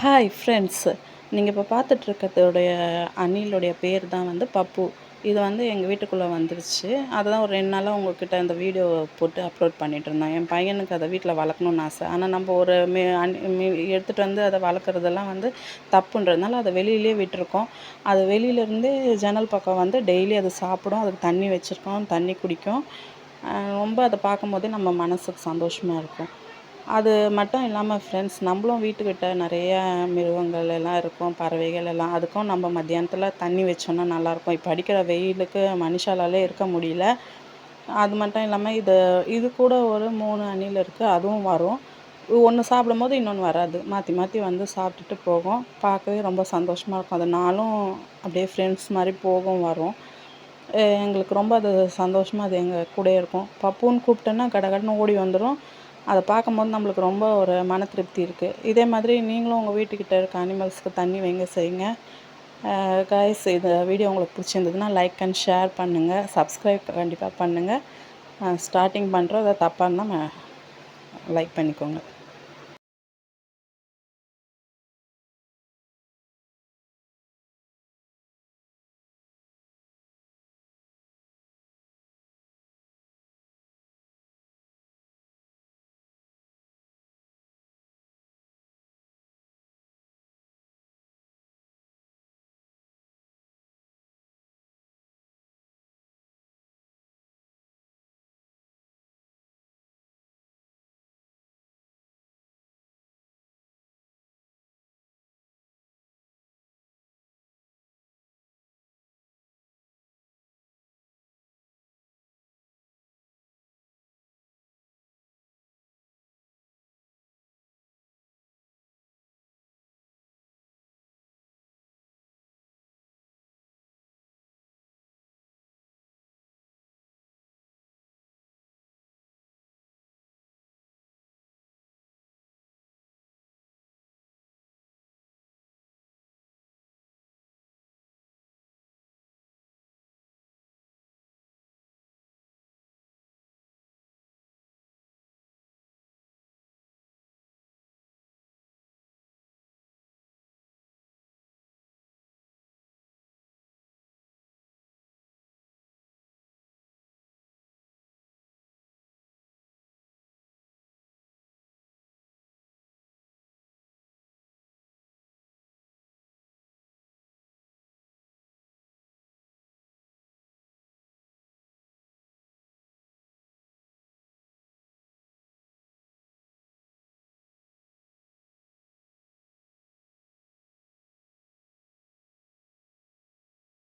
Hi friends நீங்கள் இப்போ பார்த்துட்ருக்கிறதுடைய அணிலுடைய பேர் தான் வந்து பப்பு. இது வந்து எங்கள் வீட்டுக்குள்ளே வந்துருச்சு. அதுதான் ஒரு ரெண்டு நாளாக உங்கள்கிட்ட இந்த வீடியோ போட்டு அப்லோட் பண்ணிகிட்டு இருந்தேன் என் பையனுக்கு அதை வீட்டில் வளர்க்கணுன்னு ஆசை. ஆனால் நம்ம ஒரு மே அணி எடுத்துகிட்டு வந்து அதை வளர்க்குறதெல்லாம் வந்து தப்புன்றதுனால அதை வெளியிலே விட்டுருக்கோம். அது வெளியிலேருந்து ஜன்னல் பக்கம் வந்து டெய்லி அது சாப்பிடும். அதுக்கு தண்ணி வச்சுருக்கோம். தண்ணி குடிக்கும். ரொம்ப அதை பார்க்கும்போதே நம்ம மனசுக்கு சந்தோஷமாக இருக்கும். அது மட்டும் இல்லாமல் ஃப்ரெண்ட்ஸ் நம்மளும் வீட்டுக்கிட்ட நிறைய மிருகங்கள் எல்லாம் இருக்கும் பறவைகள் எல்லாம். அதுக்கும் நம்ம மத்தியானத்தில் தண்ணி வச்சோன்னா நல்லாயிருக்கும். இப்போ அடிக்கிற வெயிலுக்கு மனுஷாலாலே இருக்க முடியல. அது மட்டும் இல்லாமல் இது இது கூட ஒரு மூணு அணில் இருக்குது அதுவும் வரும். ஒன்று சாப்பிடும் போது இன்னொன்று வராது. மாற்றி மாற்றி வந்து சாப்பிட்டுட்டு போகும். பார்க்கவே ரொம்ப சந்தோஷமாக இருக்கும். அது நாளும் அப்படியே ஃப்ரெண்ட்ஸ் மாதிரி போகும் வரும். எங்களுக்கு ரொம்ப அது சந்தோஷமாக அது எங்கள் கூடயே இருக்கும். பப்புன்னு கூப்பிட்டோன்னா கடகடன்னு ஓடி வந்துடும் அதை பார்க்கும்போது நம்மளுக்கு ரொம்ப ஒரு மன திருப்தி இருக்குது இதே மாதிரி நீங்களும் உங்கள் வீட்டுக்கிட்ட இருக்க அனிமல்ஸ்க்கு தண்ணி வைங்க செய்யுங்க. கைஸ் இந்த வீடியோ உங்களுக்கு பிடிச்சிருந்ததுன்னா லைக் அண்ட் ஷேர் பண்ணுங்கள் சப்ஸ்கிரைப் கண்டிப்பாக பண்ணுங்கள் ஸ்டார்டிங் பண்ணுறோம் அதை தப்பாக இருந்தால் லைக் பண்ணிக்கோங்க.